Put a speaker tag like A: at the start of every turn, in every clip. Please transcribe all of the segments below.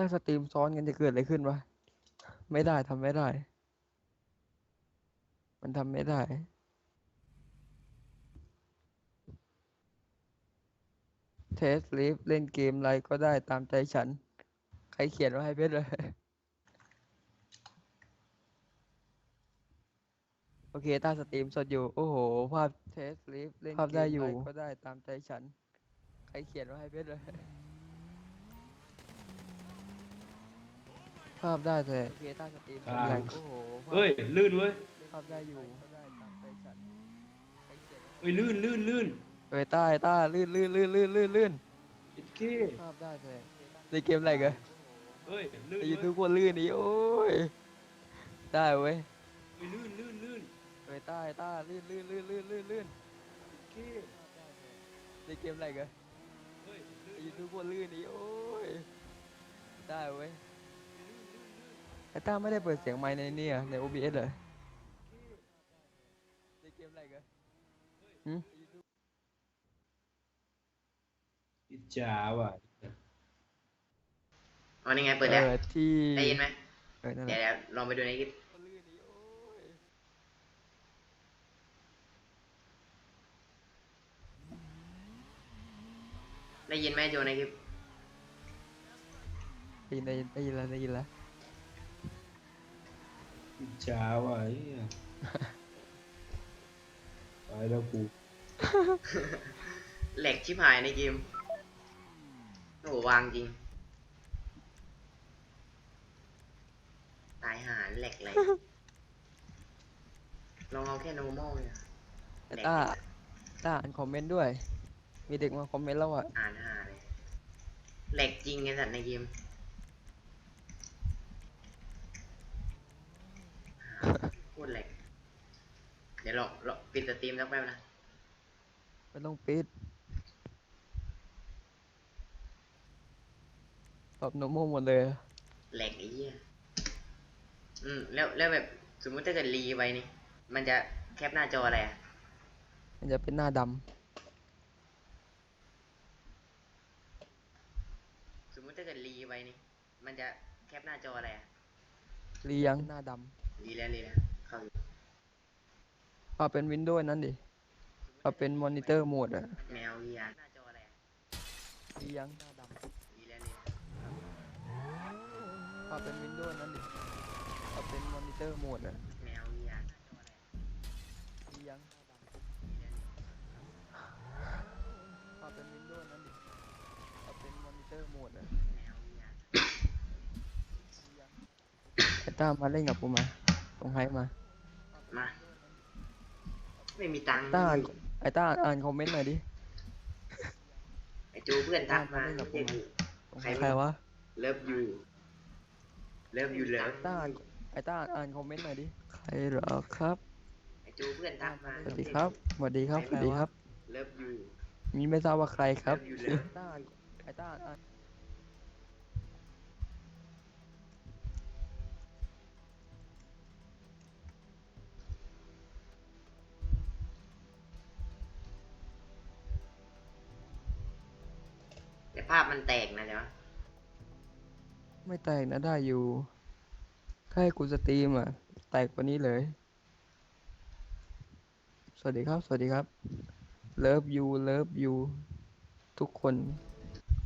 A: ถ้าสตรีมซ้อนกันจะเกิดอะไรขึ้นวะ ไม่ได้ทำไม่ได้ มันทำไม่ได้ เทสลิฟเล่นเกมอะไรก็ได้ตามใจฉัน ใครเขียนว่าให้เพชรเลย โอเคถ้าสตรีมสดอยู่ โอ้โห ภาพเทสลิฟเล่นภาพได้อยู่ก็ได้ตามใจฉัน ใครเขียนว่าให้เพชรเลย ภาพได้แต่โอเคถ้าสตรีมสดอยู่โอ้โหภาพ
B: เฮ้ย ลื่นเว้ย
A: ภาพได้อยู่ก็ได้ตามใจฉันใครเขียนว่า
B: เฮ้ย ลื่นลื่นลื่น
A: เอ้ยใต้ใต้ลื่นลื่นลื่นลื่นลื่นลื่น
B: โอเค
A: ภาพได้แต่ในเกมอะไรกัน
B: เฮ้ย ลื่น
A: ไอ้
B: เว้
A: ยู
B: ย
A: ทูบคนลื่นนี่โอ้ยได้เว้ย
B: เฮ้ยลื่นลื่นลื่น
A: เอ้ยใต้ใต้ลื่นลื่นลื่นลื่นลื่นลื่น
B: โอเค
A: ในเกมอะไรกัน
B: เฮ้ย ลื่น
A: ไอ้ยูทูบคนลื่นนี่โอ้ยได้เว้ย ไอ้ต้าไม่ได้เปิดเสียงไมค์ในนี่อะใน OBS เลยในเกมอะไรกันหืม
B: อิจฉาว่ะ
C: อ๋อนี่ไงเปิดแล้ว
A: เออที่
C: ได้ยินไหม
A: เออนั่นแห
C: เดี๋ยว
A: ละ
C: เดี๋ยวลองไปดูในคลิป
A: คนลื่นนี่โอ้ย
C: ได้ยินไหมโจในคลิป
A: ได้ยินได้ยินได้ยินแล้วได้ยินแล้ว
B: อิ จฉาว่ะไอ้เหี้ยตายแล้วกู
C: แหลกชิบหายในเกมโอ้โหวางจริง ตายหาแหลกเลยลองเอาแค่ normal เลยอะ
A: ไอ้ต้าต้าอ่านคอมเมนต์ด้วย มีเด็กมาคอมเมนต์แล้วอะ
C: อ่านหาเลยแหลกจริงไงสัตว์ในเกมพูดแหลก เดี๋ยวลองลองปิดสตรีมสักแป๊บนะ
A: ไม่ต้องปิดปรับโนโมหมดเลย
C: แหลกไอ้เหี้ยอืม แล้วแล้วแบบสมมุติถ้าเกิดรีไว้นี่ มันจะแคปหน้าจออะไรอะ
A: มันจะเป็นหน้าด
C: สมมุติถ้าเกิดรีไว้นี่ มันจะแคปหน้าจออะไรอะำ
A: เรียงหน้าด
C: รีแล้วรีแล้วเข้าอยู่ำ
A: ปรับเป็นวินโดว์นั้นดิปรับเป็นมอนิเตอร์โหมดอะ
C: แมวรียหน้าจออะไรอะ
A: เรียงหน้าด
C: รีแล้วรีแล้วำ
A: ปรับเป็นวินโดว์นั้นดิปรับเป็นมอนิเตอร์โหมดอะ
C: แมวรียหน้าจออะไรอะ
A: เรียงหน้าดำ
C: รีแล้วรีแล้ว
A: ปรับเป็นวินโดว์นั้นดิปรับเป็นมอนิเตอร์โหมดอะ
C: แมวรีย
A: ไอ้ต้ามาเล่นกับกูมาตรงไฮมา
C: มา ไม่มีตังค์
A: ต้าอ่านไอ้ต้าอ่านคอมเมนต์หน่อยดิ
C: ไอจูเพื่อนทักมา
A: เล่นกับ
C: ไม่ใช่
A: ผม
C: กู
A: ตรงใครวะ
C: เลิฟยูเลิฟยูเลิฟ
A: ต้าอ่านไอ้ต้าอ่านคอมเมนต์หน่อยดิ ใครเหรอครับ
C: ไอจูเพื่อนทักมา
A: สวัสดีครับ สวัสดีครับ สวัสดีครับ
C: เลิฟยู
A: มีไม่ทราบว่าใครครับ
C: เลิฟอยู่แล้ว
A: ต้าอ่านไอ้ต้าอ่าน
C: ภาพมันแตกนะเดี๋ยว
A: ไม่แตกนะได้อยู่ถ้าให้กูสตรีมอะ แตกกว่านี้เลย สวัสดีครับ สวัสดีครับ เลิฟยูเลิฟยูทุกคน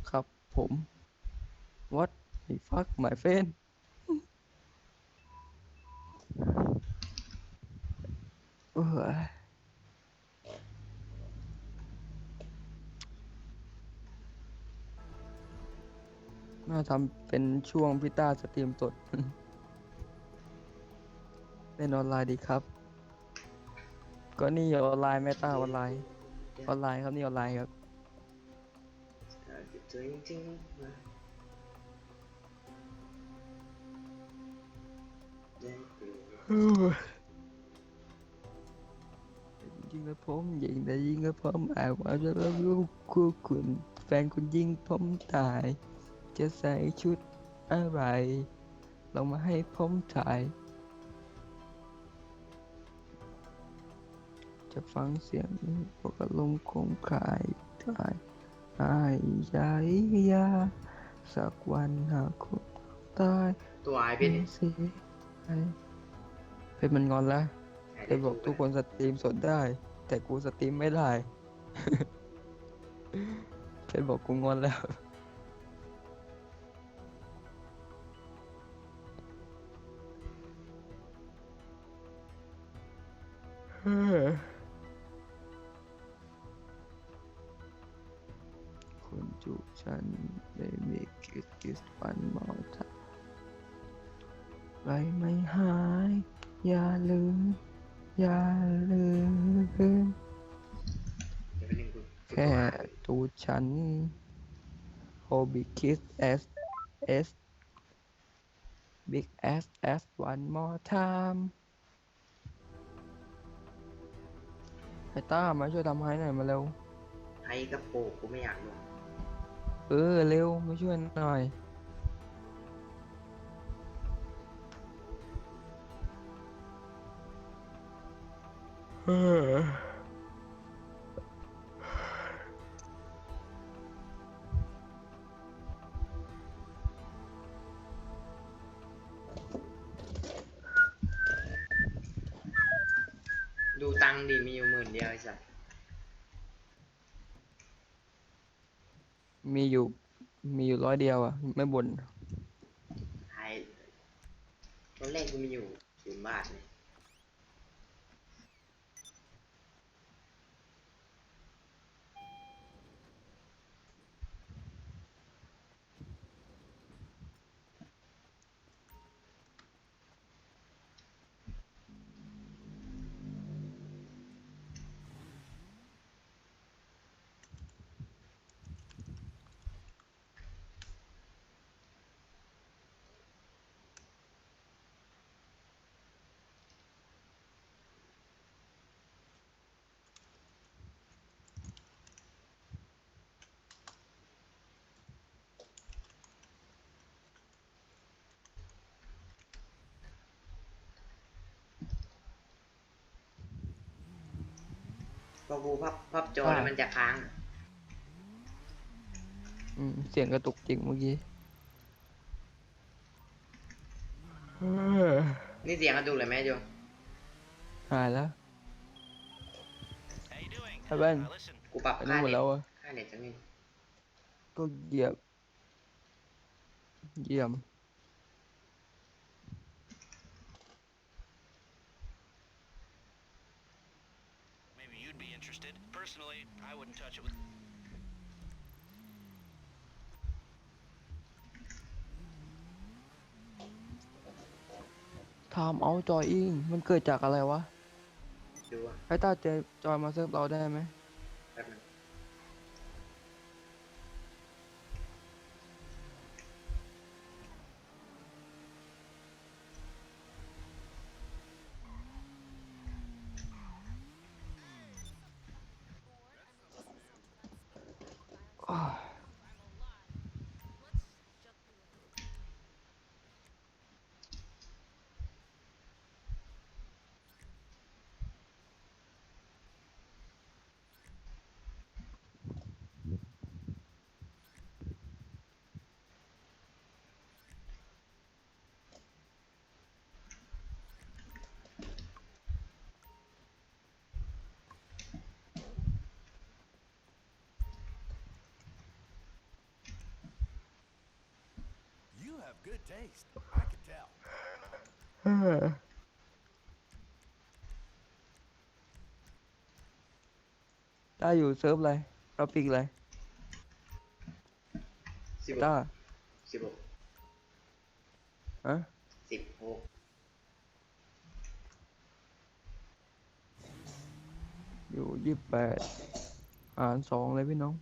A: ครับผม what the fuck my friend เออ น่าทำเป็นช่วงพิต้าสตรีมสดเล่นออนไลน์ดีครับ ก็นี่ออนไลน์แม่ต้าออนไลน์ออนไลน์ครับนี่ออนไลน์ครับ
C: ยจริงมาได้เปรียบ
A: ยิงแล้วผมยิงแต่ยิงแล้วผมอาจจะรู้คู่คุณแฟนคุณยิงผมตาย จะใส่ชุดอะไร ลองมาให้ผมถ่าย จะฟังเสียงพวกอารมณ์คงคายถ่ายอายใจยา สักวันหากคุณตาย
C: ตัวไอเพชรเนี่ย
A: เสียใจเพชรมันงอนแล้ว
C: ไอ้
A: เพชรบอกทุกคนสตรีมสดได้ แต่กูสตรีมไม่ได้เพชรบอกกูงอนแล้ว คนจุฉันได้มีคิสคิสปันมอทางไรไม่หาย อย่าลืม อย่าลืม
C: เดี๋ยวไปหนึ่งกู
A: แค่ตูดฉัน Hobby Kiss S S Big S S one more time ไอ้ต้ามาช่วยทำให้หน่อยมาเร็ว
C: ไอ้กระโปงกูไม่อยากลง
A: เออเร็วมาช่วยหน่อย เออ
C: ตังค์ดิมีอยู่หมื่นเดียวไอ้สัส
A: มีอยู่ มีอยู่ร้อยเดียวอะ ไม่บ่น
C: ไอ้ตอนแรกกูมีอยู่ศูนย์บาทเลย พอกูพับพับจอแล้ว
A: อ่ามั
C: มันจะค้าง
A: อืมเสียงกระตุกจริงเมื่อกี้เออ
C: นี่เสียงกระดูกเลยไหมโจ
A: หายแล้ว
D: How you doing?
A: ไอ้แว่น
D: Uh, listen,
C: กูปรับ
A: ไป
C: ค่า
A: นู่นหมด
C: เน็ต
A: แล้วอะ
C: ค่าเน็ตจังนี่
A: ก็เหยียบ เยี่ยม ทำเอาจอยอิงมันเกิดจากอะไรวะ
C: ดูอะ
A: ไอ้ต้าเจจอยมาเซิร์ฟเราได้ไหม เออต้าอยู่เซิร์ฟอะไรเราปิกอะไร
C: สิบห
A: ต้าก
C: สิบหก
A: อะ
C: สิบหก
A: อยู่ยี่สิบแปดหารสองเลยพี่น้อง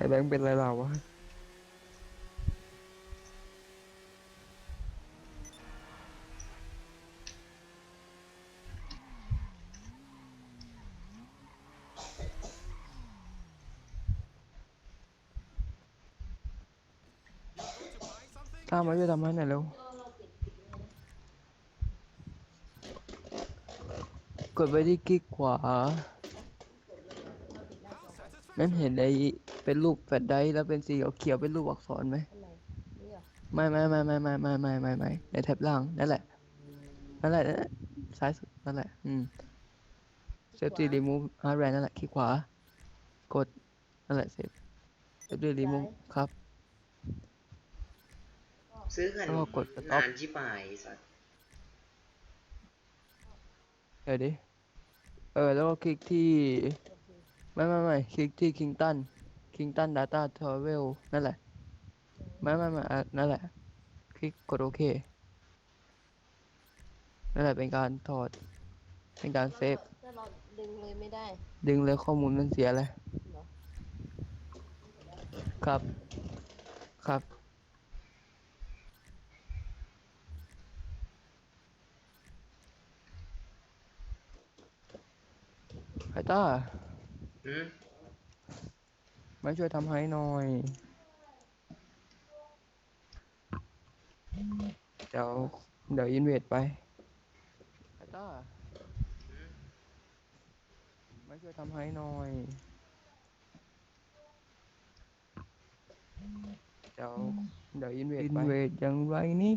A: ไอ้แบงค์เป็นไรเราวะทำมมาช่วทำให้หน่อยเร็ว กดไปที่คลิกขวา นั่นเห็นไอ้เป็นรูปแฟลชไดรฟ์แล้วเป็นสีเขียวๆเป็นรูปอักษรไหม
E: อันไหนนี่เหรอ
A: ไม่ไม่ไม่ไม่ไม่ไม่ไม่ไม่ไม่ในแท็บล่างนั่นแหละนั่นแหละนั่นแหละซ้ายสุดนั่นแหละ อืม safety remove hardware นั่นแหละคลิกขวากดนั่นแหละ save safety remove ครับ
C: ซื้อขน
A: แล้วก็กด stop
C: นานชิบหายสัตว์
A: เดี๋ยวดิเออแล้วก็คลิกที่ ไม่ไม่ไม่คลิกที่ Kington Kington Data Travel นั่นแหละ ไม่ไม่ไม่อะนั่นแหละ คลิกกดโอเค นั่นแหละเป็นการถอด เป็นการเซฟ
E: ถ้าเราดึงเลยไม่ได้
A: ดึงเลยข้อมูลมันเสียเลย
E: เหรอ
A: ครับ ครับ ไอ้ต้า
C: หืม
A: มาช่วยทำให้หน่อย เดี๋ยว เดี๋ยวอินเวดไปไอ้ต้ามาช่วยทำให้หน่อย เดี๋ยว เดี๋ยวอินเวดไป อินเวดอย่างไรนี่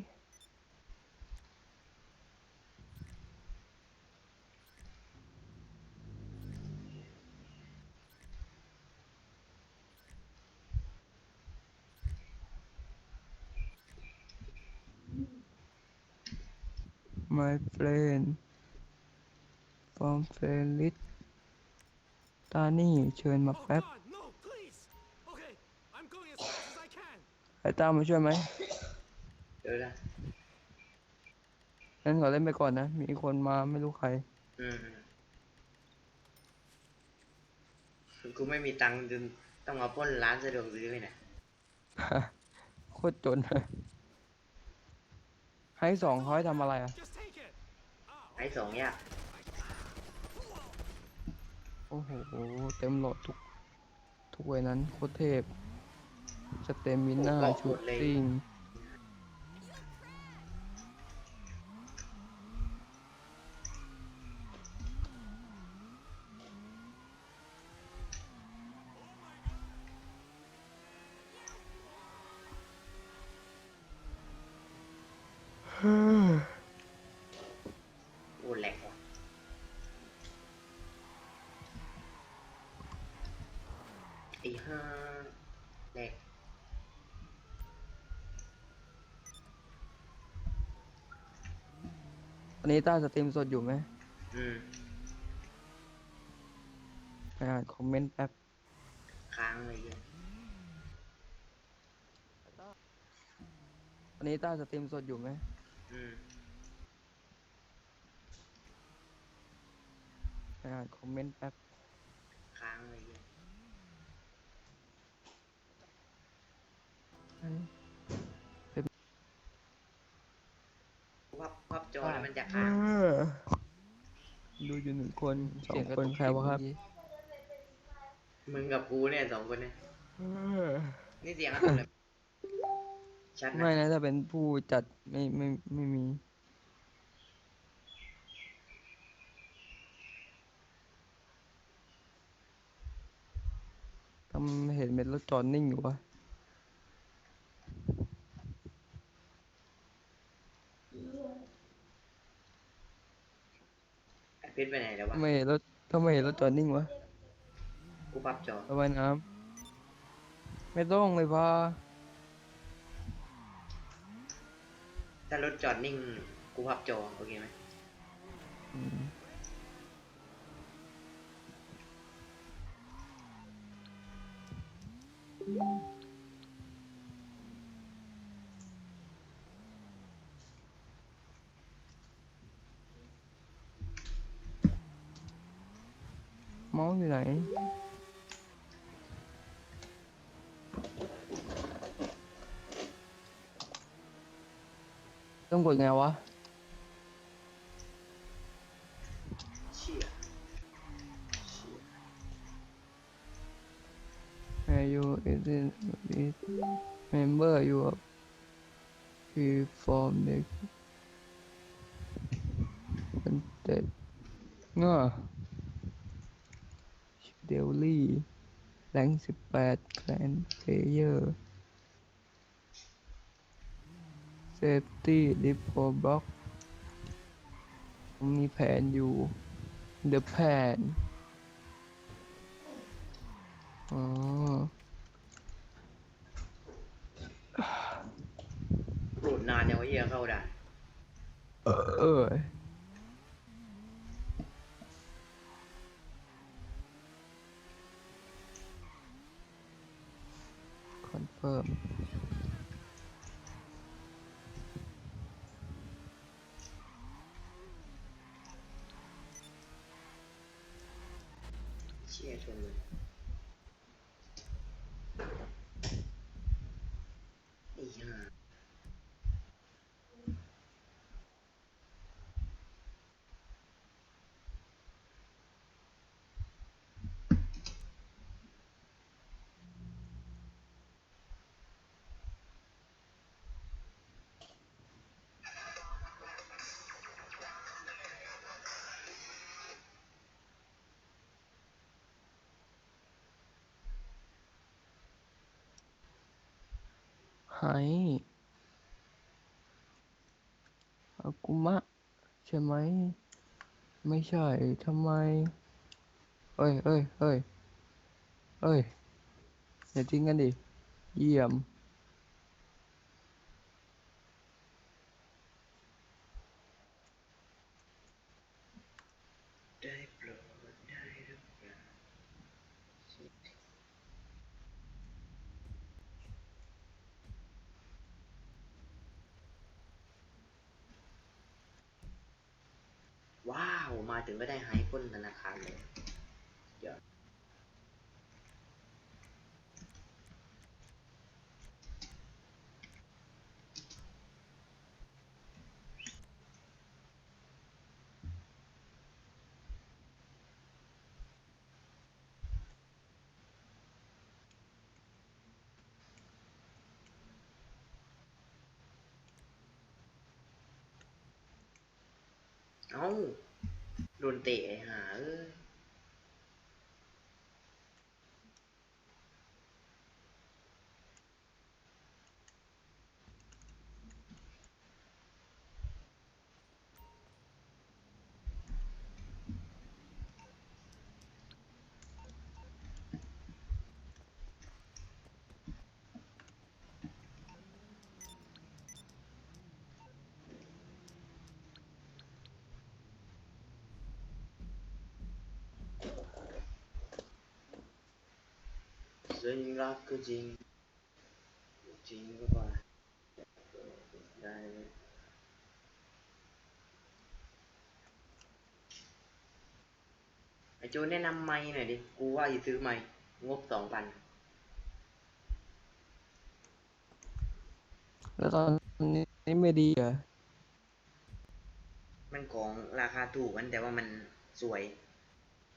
A: my friend from friend list ตานี่เชิญมา
F: Oh
A: แป๊บ
F: God, no, please. Okay, I'm going as fast as I can.
A: ไอ้ตามมาช่วยไหม
C: เดี๋ยวนะ
A: งั้นขอเล่นไปก่อนนะ มีคนมาไม่รู้ใคร
C: อืมอืมกูไม่มีตังค์จนต้องมาปล้นร้านสะดวกซื้อไปนะ
A: โคตรจนให้สองเขาให้ทำอะไรอะ
F: Just take it. Oh,
C: ไอ้สองยาก
A: โอ้โห เต็มโหลดทุก ทุกเวยนั้นโคตรเทพสเตมิน่า
C: โอ้โห
A: ชุด
C: เลย
A: ซิ่ง
C: โอ้แหลกว่ะไอ้ห้าแหลก
A: อันนี้ต้าสตรีมสดอยู่ไหม
C: อืม
A: ไปอ่านคอมเมนต์แป๊บ
C: ค้างเลยเนี่ย
A: อันนี้ต้าสตรีมสดอยู่ไหม
C: อืม
A: ไปอ่านคอมเมนต์แป๊บ
C: ค้างเลยเนี่ย พับพับจอแล้วมันจะค้าง
A: ดูอยู่หนึ่งคนสองคนใครวะครับ
C: มึงกับกูเนี่ยสองคนเนี่ยนี่เสียงอะไรเลยชัด
A: ไม่
C: นะ
A: นะถ้าเป็นผู้จัดไม่ไม่ไม่มี ทำเห็นเป็นรถจอดนิ่งอยู่วะ
C: เพชรไปไหนแล้ววะ
A: ทำไมเห็นรถทำไมเห็นรถจอดนิ่งวะ
C: กูพับจอ
A: ระบายน้ำไม่ต้องเลยพา
C: ถ้ารถจอดนิ่งกูพับจอโอเคไหม
A: อืมเม น้องอยู่ไหน ต้องกดไงวะ
C: แมยูอิสินดิเมมเบอร์ยู
A: พีฟอร์มเด็กเป็นเด็กเนอะ เดลลี่แรงสิบแปดแกรนเพลเยอร์เซฟตี้ดิโพบล็อกมีแผนอยู่ The Plan อ๋อ
C: โหลดนานยังวะเฮียเข้าได้
A: เออเออ พิ่ม
C: เชี่ยชนเลยไอ้ห่า
A: ไฮอากุมะ ใช่ไหม ไม่ใช่ทำไม เอ้ยเอ้ยเอ้ยเอ้ยอย่าทิ้งกันดิ เยี่ยม
C: ได้โปรดได้หรือเปล่าว้าว มา ถึงก็ได้ไฮพ้นธนาคารเลยเดี๋ยวเอา โดนเตะไอหาเอ้ย ฉันรักก็จริง จริงก็ว่าได้เลยไอโจแนะนำไม้หน่อยดิ กูว่าจะซื้อไม้งบสองพัน
A: แล้วตอนนี้ไม่ดีเหรอ
C: มันของราคาถูกมันแต่ว่ามันสวย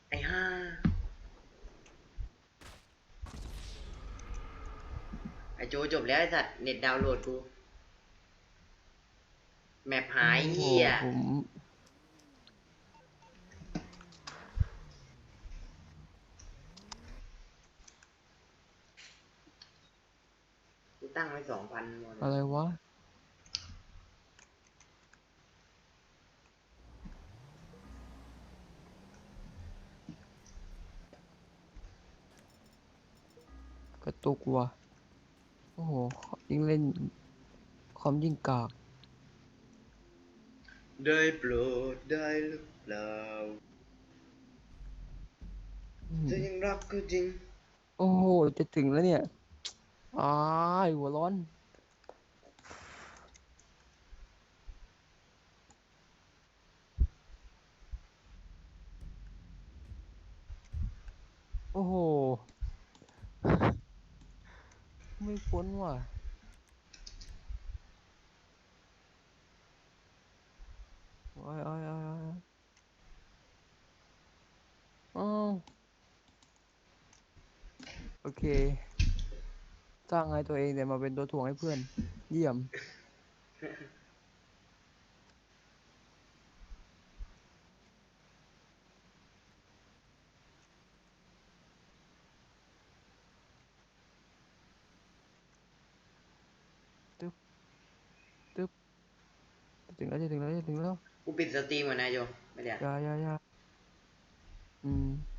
C: ไอ้ห้า ไอโจจบแล้วไอสัตว์เน็ตดาวน์โหลดกู แมปหายเหี้ย
A: โอ้โหผม
C: กูตั้งไว้สองพัน
A: อะไรวะ กระตุกว่ะ โอ้โห ยิ่งเล่น คอมยิ่งกาก
C: ได้โปรดได้หรือเปล่า
A: อืม
C: จะยังรักก็จริง
A: โอ้โห จะถึงแล้วเนี่ยอ้ายหัวร้อน โอ้โห ไม่พ้นว่ะโอ้ยโอ้ยโอ้ยโอ้ยอ้โอเค สร้างให้ตัวเองแต่มาเป็นตัวถ่วงให้เพื่อน เยี่ยม ถึงแล้ว จะถึงแล้วจะถึงแล้ว
C: กูปิดสตรีมก่อนนายโยไม่ได้
A: อยาอยาอยาอืม